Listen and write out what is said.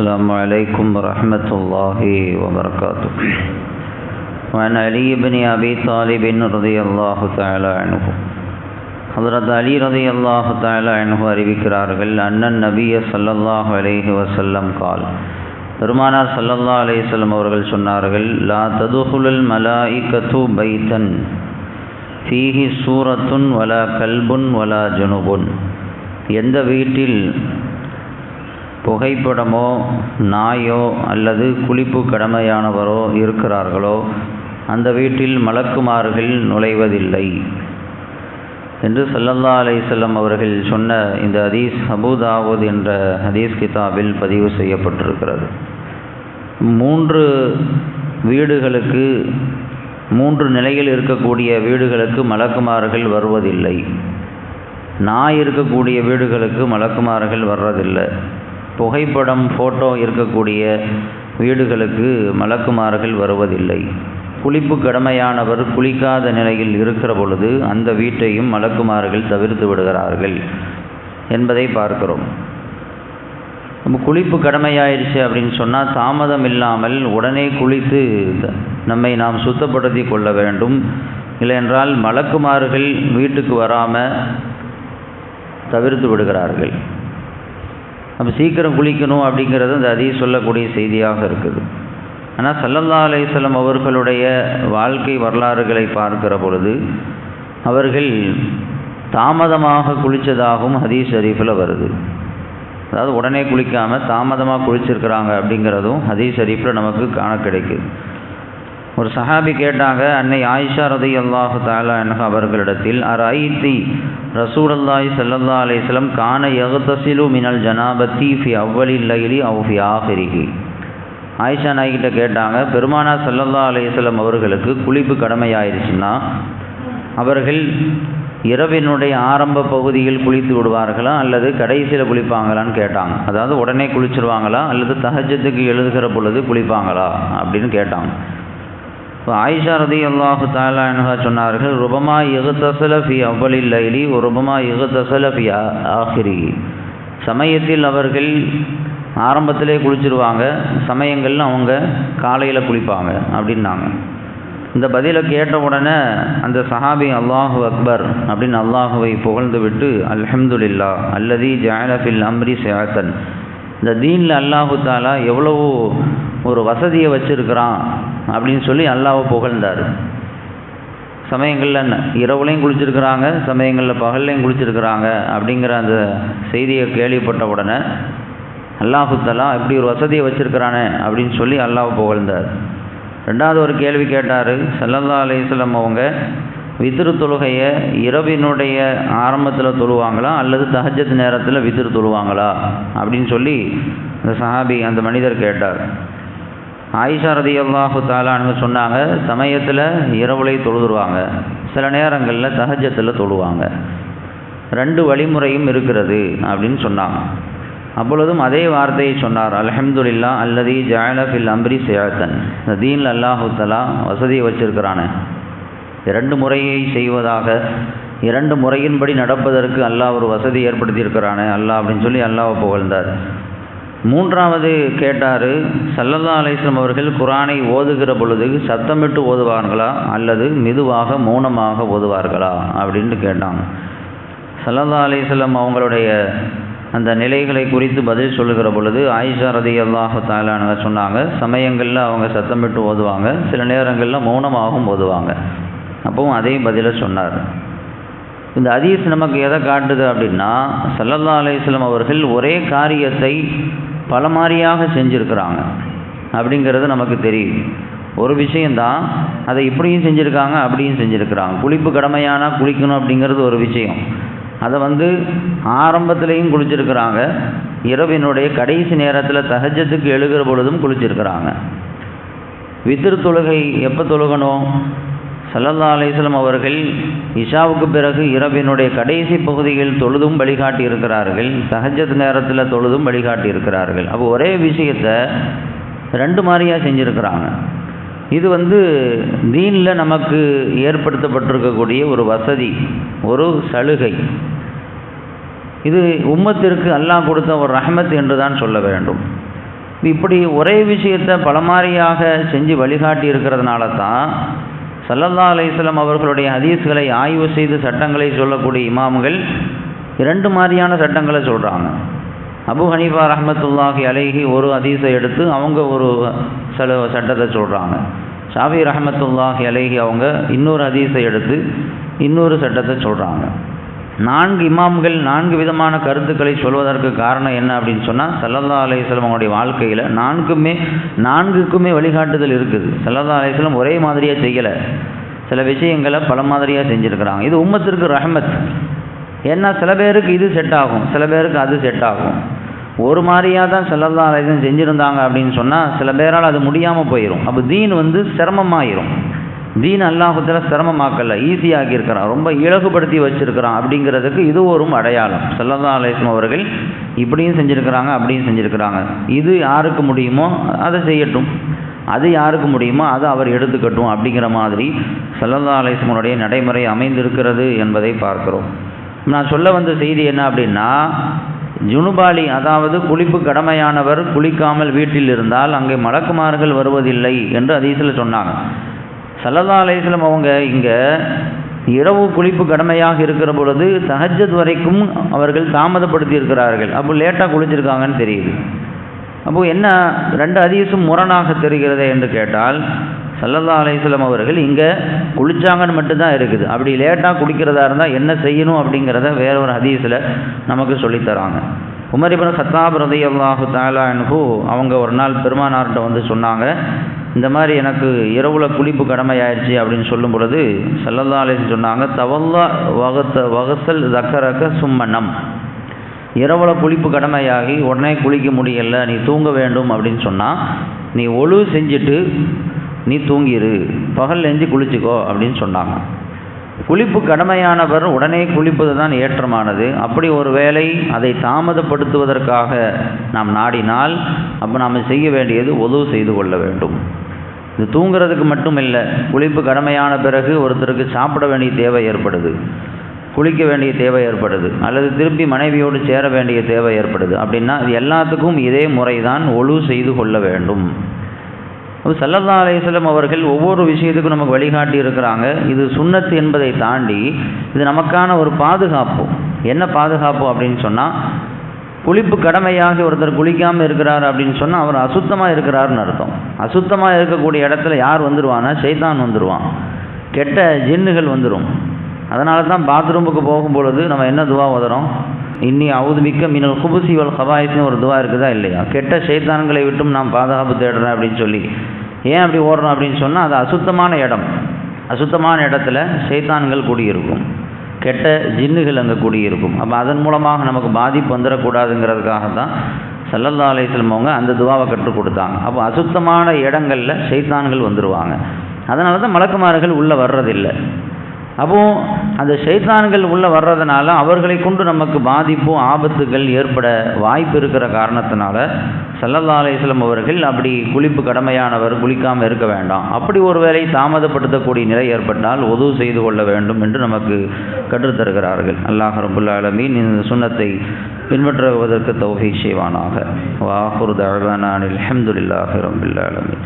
السلام عليكم ورحمة الله وبركاته وعن علي بن أبي طالب رضي الله تعالى عنه ஹதரத் அலி ரதி அல்லாஹு தாலா அன்ஹு அறிவிக்கிறார்கள் அண்ணன் நபிய சல்லல்லாஹு அலைஹி வசல்லம் கால் பெருமானார் சல்லல்லா அலைஹிஸ்ஸல்லம் அவர்கள் சொன்னார்கள் லா ததுஹுலுல் மலாயிகத்து பைத்தன் ஃபீஹி சூரத்துன் வலா கல்புன் வலா ஜுனுபுன் எந்த வீட்டில் புகைப்படமோ நாயோ அல்லது குளிப்பு கடமையானவரோ இருக்கிறார்களோ அந்த வீட்டில் மலக்குமார்கள் நுழைவதில்லை. என்று சல்லல்லா அலைசல்லம் அவர்கள் சொன்ன இந்த ஹதீஸ் அபுதாவூத் என்ற ஹதீஸ் கிதாபில் பதிவு செய்யப்பட்டிருக்கிறது. மூன்று வீடுகளுக்கு மூன்று நிலையில் இருக்கக்கூடிய வீடுகளுக்கு மலக்குமார்கள் வருவதில்லை. நாய் இருக்கக்கூடிய வீடுகளுக்கு மலக்குமார்கள் வர்றதில்லை. புகைப்படம் ஃபோட்டோ இருக்கக்கூடிய வீடுகளுக்கு மலக்குமார்கள் வருவதில்லை. குளிப்பு கடமையானவர் குளிக்காத நிலையில் இருக்கிற பொழுது அந்த வீட்டையும் மலக்குமார்கள் தவிர்த்து விடுகிறார்கள் என்பதை பார்க்கிறோம். நம்ம குளிப்பு கடமையாயிருச்சு அப்படின்னு சொன்னால் தாமதம் இல்லாமல் உடனே குளித்து நம்மை நாம் சுத்தப்படுத்தி கொள்ள வேண்டும். இல்லையென்றால் மலக்குமார்கள் வீட்டுக்கு வராமல் தவிர்த்து விடுகிறார்கள். நம்ம சீக்கிரம் குளிக்கணும் அப்படிங்கிறது அந்த அதிக சொல்லக்கூடிய செய்தியாக இருக்குது. ஆனால் சல்லல்லா அலையம் அவர்களுடைய வாழ்க்கை வரலாறுகளை பார்க்கிற பொழுது அவர்கள் தாமதமாக குளித்ததாகவும் ஹதீஸ் ஷரீஃபில் வருது. அதாவது உடனே குளிக்காமல் தாமதமாக குளிச்சிருக்கிறாங்க அப்படிங்கிறதும் ஹதீஸ் ஷரீஃபில் நமக்கு காண கிடைக்குது. ஒரு சஹாபி கேட்டாங்க அன்னை ஆயிஷா ரதி அல்லாஹு தாலா என்ன அவர்களிடத்தில் அர் ஐத்தி ரசூல் அல்லாஹி சல்லல்லா அலிஸ்லம் கான யகுதசிலு மினல் ஜனாபத்தி ஃபி அவ்வலில் லைலி அவு ஃபி ஆயிஷா நாய்கிட்ட கேட்டாங்க பெருமானா சல்லல்லா அலிஸ்லம் அவர்களுக்கு குளிப்பு கடமையாயிருச்சுன்னா அவர்கள் இரவினுடைய ஆரம்ப பகுதியில் குளித்து விடுவார்களா? அல்லது கடைசியில் குளிப்பாங்களான்னு கேட்டாங்க. அதாவது உடனே குளிச்சிருவாங்களா? அல்லது தகஜத்துக்கு எழுதுகிற பொழுது குளிப்பாங்களா? அப்படின்னு கேட்டாங்க. இப்போ ஆயிஷா ரதி அல்லாஹு தாலானுகா சொன்னார்கள் ருபமா இகுத்தசல ஃபி அவ்வளில் லைலி ருபமா இகுத்தசல ஃபி ஆஹிரி. சமயத்தில் அவர்கள் ஆரம்பத்திலே குளிச்சிருவாங்க சமயங்களில் அவங்க காலையில் குளிப்பாங்க அப்படின்னாங்க. இந்த பதிலை கேட்ட உடனே அந்த சஹாபி அல்லாஹு அக்பர் அப்படின்னு அல்லாஹுவை புகழ்ந்து விட்டு அல்ஹம்துல்லா அல்லதி ஜாயலஃபில் அம்ரி சேத்தன் இந்த தீனில் அல்லாஹு தாலா எவ்வளவோ ஒரு வசதியை வச்சுருக்கிறான் அப்படின்னு சொல்லி அல்லாவை புகழ்ந்தார். சமயங்களில் இரவுலையும் குளிச்சிருக்கிறாங்க சமயங்களில் பகல்லையும் குளிச்சிருக்கிறாங்க அப்படிங்கிற அந்த செய்தியை கேள்விப்பட்ட உடனே அல்லாஹுத்தலா இப்படி ஒரு வசதியை வச்சுருக்கிறானே அப்படின்னு சொல்லி அல்லாஹ் புகழ்ந்தார். ரெண்டாவது ஒரு கேள்வி கேட்டார் சல்லல்லா அலிஸ்லம் அவங்க விதிரு தொழுகையை இரவினுடைய ஆரம்பத்தில் தொழுவாங்களா அல்லது தஹஜத் நேரத்தில் விதிரு தொழுவாங்களா? அப்படின்னு சொல்லி அந்த சஹாபி அந்த மனிதர் கேட்டார். ஆயிஷா ரதி அல்லாஹு தாலான்னு சொன்னாங்க சமயத்தில் இரவுலை தொழுதுருவாங்க. சில நேரங்களில் தஹஜத்தில் தொழுவாங்க. ரெண்டு வழிமுறையும் இருக்கிறது அப்படின்னு சொன்னாங்க. அப்பொழுதும் அதே வார்த்தையை சொன்னார் அலஹம்துல்லா அல்லதி ஜாயலஃபில் அம்ரி சேத்தன் இந்த தீன் அல்லாஹு தலா வசதியை வச்சிருக்கிறானே. இரண்டு முறையை செய்வதாக இரண்டு முறையின்படி நடப்பதற்கு அல்லாஹ் ஒரு வசதி ஏற்படுத்தியிருக்கிறானே அல்லாஹ் அப்படின்னு சொல்லி அல்லாஹ் புகழ்ந்தார். மூன்றாவது கேட்டார் சல்லல்லா அலிஸ்லம் அவர்கள் குரானை ஓதுகிற பொழுது சத்தமிட்டு ஓதுவார்களா? அல்லது மெதுவாக மௌனமாக ஓதுவார்களா? அப்படின்ட்டு கேட்டாங்க சல்லல்லா அலிஸ்லம் அவங்களுடைய அந்த நிலைகளை குறித்து பதில் சொல்லுகிற பொழுது ஆயிஷா ரதி அல்லாஹு தாலானுங்க சொன்னாங்க சமயங்களில் அவங்க சத்தமிட்டு ஓதுவாங்க சில நேரங்களில் மௌனமாகவும் ஓதுவாங்க. அப்பவும் அதே பதிலை சொன்னார். இந்த அதீஸ் நமக்கு எதை காட்டுது அப்படின்னா சல்லல்லா அலிஸ்லம் அவர்கள் ஒரே காரியத்தை பல மாதிரியாக செஞ்சுருக்கிறாங்க. அப்படிங்கிறது நமக்கு தெரியும் ஒரு விஷயந்தான் அதை இப்படியும் செஞ்சுருக்காங்க அப்படியும் செஞ்சுருக்கிறாங்க. குளிப்பு கடமையானால் குளிக்கணும் அப்படிங்கிறது ஒரு விஷயம். அதை வந்து ஆரம்பத்துலேயும் குளிச்சிருக்கிறாங்க. இரவினுடைய கடைசி நேரத்தில் தகஜத்துக்கு எழுகிற பொழுதும் குளிச்சிருக்கிறாங்க. வித்திரு தொழுகை எப்போ தொழுகணும்? சல்லல்லா அலிஸ்லம் அவர்கள் இஷாவுக்கு பிறகு இரவினுடைய கடைசி பகுதியில் தொழுதும் வழிகாட்டி இருக்கிறார்கள். சஹஜத் நேரத்தில் தொழுதும் வழிகாட்டி இருக்கிறார்கள். அப்போ ஒரே விஷயத்தை ரெண்டு மாதிரியாக செஞ்சுருக்கிறாங்க. இது வந்து தீனில் நமக்கு ஏற்படுத்தப்பட்டிருக்கக்கூடிய ஒரு வசதி ஒரு சலுகை. இது உம்மத்திற்கு அல்லாஹ் கொடுத்த ஒரு ரஹமத் என்று தான் சொல்ல வேண்டும். இப்படி ஒரே விஷயத்தை பலமாரியாக செஞ்சு வழிகாட்டி இருக்கிறதுனால தான் சல்லல்லா அலிஸ்லாம் அவர்களுடைய ஹதீஸ்களை ஆய்வு செய்து சட்டங்களை சொல்லக்கூடிய இமாம்கள் இரண்டு மாதிரியான சட்டங்களை சொல்கிறாங்க அபு ஹனீஃபா ரஹமத்துல்லாஹி அலைஹி ஒரு ஹதீஸை எடுத்து அவங்க ஒரு சில சட்டத்தை சொல்கிறாங்க ஷாஃபி ரஹமத்துல்லாஹி அலைஹி அவங்க இன்னொரு ஹதீஸை எடுத்து இன்னொரு சட்டத்தை சொல்கிறாங்க நான்கு இமாம்கள் நான்கு விதமான கருத்துக்களை சொல்வதற்கு காரணம் என்ன அப்படின்னு சொன்னால் சல்லல்லா அலையம் அவங்களுடைய வாழ்க்கையில் நான்குமே நான்குக்குமே வழிகாட்டுதல் இருக்குது. சல்லல்லா அலையம் ஒரே மாதிரியாக செய்யலை. சில விஷயங்களை பல மாதிரியாக செஞ்சுருக்கிறாங்க. இது உம்மத்திற்கு ரஹமத். ஏன்னா சில பேருக்கு இது செட் ஆகும் சில பேருக்கு அது செட் ஆகும். ஒரு மாதிரியாக தான் சல்லல்லா அலையம் செஞ்சுருந்தாங்க அப்படின்னு சொன்னால் சில பேரால் அது முடியாமல் போயிடும் அப்போ தீன் வந்து சிரமமாயிரும். தீன் அல்லாஹுத்தில் சிரமமாக்கல ஈஸியாகி இருக்கிறான் ரொம்ப இலகுபடுத்தி வச்சிருக்கிறான் அப்படிங்கிறதுக்கு இது ஒரு அடையாளம். சல்லதா அலேஸ்லம் அவர்கள் இப்படியும் செஞ்சுருக்கிறாங்க அப்படியும் செஞ்சுருக்கிறாங்க. இது யாருக்கு முடியுமோ அதை செய்யட்டும். அது யாருக்கு முடியுமோ அதை அவர் எடுத்துக்கட்டும் அப்படிங்கிற மாதிரி சல்லதா அலேஸ்மனுடைய நடைமுறை அமைந்திருக்கிறது என்பதை பார்க்கிறோம். நான் சொல்ல வந்த செய்தி என்ன அப்படின்னா ஜுனுபாலி அதாவது குளிப்பு கடமையானவர் குளிக்காமல் வீட்டில் இருந்தால் அங்கே மலக்குமார்கள் வருவதில்லை என்று அதீசில் சொன்னாங்க. சல்லல்லா அலையம் அவங்க இங்கே இரவு குளிப்பு கடமையாக இருக்கிற பொழுது தஹஜத் வரைக்கும் அவர்கள் தாமதப்படுத்தி இருக்கிறார்கள். அப்போ லேட்டாக குளிச்சிருக்காங்கன்னு தெரியுது. அப்போது என்ன ரெண்டு அதிகசும் முரணாக தெரிகிறதே என்று கேட்டால் சல்லல்லா அலையம் அவர்கள் இங்கே குளிச்சாங்கன்னு மட்டும்தான் இருக்குது. அப்படி லேட்டாக குளிக்கிறதா இருந்தால் என்ன செய்யணும் அப்படிங்கிறத வேற ஒரு ஹதீஸில் நமக்கு சொல்லித்தராங்க உமர் இபின் சத்தாப் ரதி அல்லாஹு தாலா அவங்க ஒரு நாள் பெருமானார்கிட்ட வந்து சொன்னாங்க இந்த மாதிரி எனக்கு இரவுல குளிப்பு கடமையாயிருச்சு அப்படின்னு சொல்லும் பொழுது சல்லல்லா அலிஸ் சொன்னாங்க தவல்லா வகத்த வகசல் தக்கரக்க சும்மனம். இரவுல குளிப்பு கடமையாகி உடனே குளிக்க முடியல நீ தூங்க வேண்டும் அப்படின்னு சொன்னால் நீ ஒழு செஞ்சுட்டு நீ தூங்கிரு பகல் நெஞ்சு குளிச்சுக்கோ அப்படின்னு சொன்னாங்க. குளிப்பு கடமையானவர் உடனே குளிப்பது தான் ஏற்றமானது. அப்படி ஒரு வேளை அதை தாமதப்படுத்துவதற்காக நாம் நாடினால் அப்போ நாம் செய்ய வேண்டியது உதவு செய்து கொள்ள வேண்டும். இது தூங்குறதுக்கு மட்டும் இல்லை குளிப்பு கடமையான பிறகு ஒருத்தருக்கு சாப்பிட வேண்டிய தேவை ஏற்படுது. குளிக்க வேண்டிய தேவை ஏற்படுது. அல்லது திருப்பி மனைவியோடு சேர வேண்டிய தேவை ஏற்படுது. அப்படின்னா இது எல்லாத்துக்கும் இதே முறை தான் ஒழு செய்து கொள்ள வேண்டும். அப்போ சல்லல்லா அலையம் அவர்கள் ஒவ்வொரு விஷயத்துக்கும் நமக்கு வழிகாட்டி இருக்கிறாங்க. இது சுண்ணத்து என்பதை தாண்டி இது நமக்கான ஒரு பாதுகாப்பு. என்ன பாதுகாப்பு அப்படின்னு சொன்னால் குளிப்பு கடமையாக ஒருத்தர் குளிக்காமல் இருக்கிறார் அப்படின்னு சொன்னால் அவர் அசுத்தமாக இருக்கிறாருன்னு அர்த்தம். அசுத்தமாக இருக்கக்கூடிய இடத்துல யார் வந்துடுவான்னா சைத்தான் வந்துடுவான் கெட்ட ஜின்னுகள் வந்துடும் அதனால தான் பாத்ரூமுக்கு போகும் பொழுது நம்ம என்ன துவா உதறோம்? இன்னி அவுதுமிக்க மினல் குபுசி வல் ஹபாயிஸ்னு ஒரு துவா இருக்குதா இல்லையா? கெட்ட சைத்தான்களை விட்டும் நாம் பாதுகாப்பு தேடுறேன் அப்படின்னு சொல்லி. ஏன் அப்படி ஓடுறோம் அப்படின்னு சொன்னால் அது அசுத்தமான இடம். அசுத்தமான இடத்துல சைத்தான்கள் கூடியிருக்கும். கெட்ட ஜின்னுகள் அங்கே கூடியிருக்கும். அப்போ அதன் மூலமாக நமக்கு பாதிப்பு வந்துடக்கூடாதுங்கிறதுக்காக தான் சல்லல்லா அலையம் அவங்க அந்த துவாவை கற்றுக் கொடுத்தாங்க. அப்போ அசுத்தமான இடங்களில் சைத்தான்கள் வந்துடுவாங்க அதனால தான் மலக்குமார்கள் உள்ளே வர்றதில்லை. அப்போ அந்த சைத்தான்கள் உள்ளே வர்றதுனால அவர்களை கொண்டு நமக்கு பாதிப்பும் ஆபத்துகள் ஏற்பட வாய்ப்பு இருக்கிற காரணத்தினால சல்லல்லா அலிஸ்லம் அவர்கள் அப்படி குளிப்பு கடமையானவர் குளிக்காமல் இருக்க வேண்டாம். அப்படி ஒருவேளை தாமதப்படுத்தக்கூடிய நிலை ஏற்பட்டால் உதவு செய்து கொள்ள வேண்டும் என்று நமக்கு கற்றுத்தருகிறார்கள் அல்லாஹ் ரபுல்லா அலமீன் இந்த சுண்ணத்தை பின்பற்றுவதற்கு தௌஃபீக் செய்வானாக. வாஹுர் தழ்வானான் அஹமதுல்லாஹி ரபுல்லா அலமீன்